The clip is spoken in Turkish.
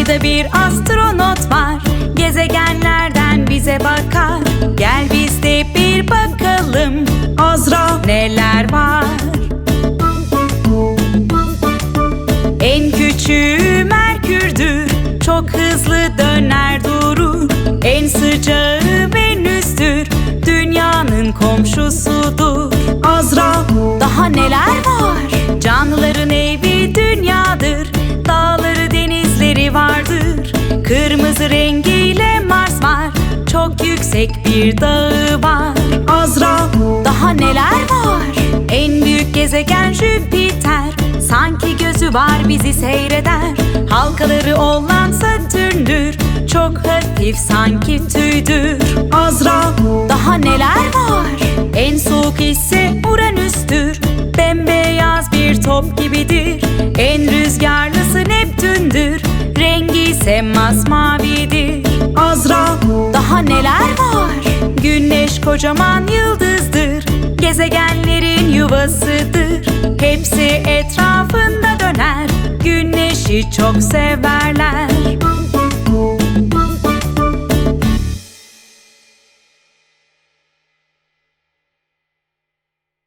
Ayda bir astronot var. Gezegenlerden bize bakar. Gel biz de bir bakalım. Azra neler var? En küçüğü Merkür'dür. Çok hızlı döner durur. En sıcağı Venüs'tür. Dünyanın komşusudur. Azra Daha neler Kırmızı rengiyle Mars var. Çok yüksek bir dağı var. Azra. Daha neler var? En büyük gezegen Jüpiter. Sanki gözü var bizi seyreder. Halkaları olan Satürn'dür Çok hafif sanki tüydür. Azra. Daha neler var? En soğuk ise Uranüs'tür. Bembeyaz bir top gibidir. En rüzgarlısı Neptün'dür. Rengi ise masmavidir Azra Daha neler var? Güneş kocaman yıldızdır. Gezegenlerin yuvasıdır. Hepsi etrafında döner. Güneşi çok severler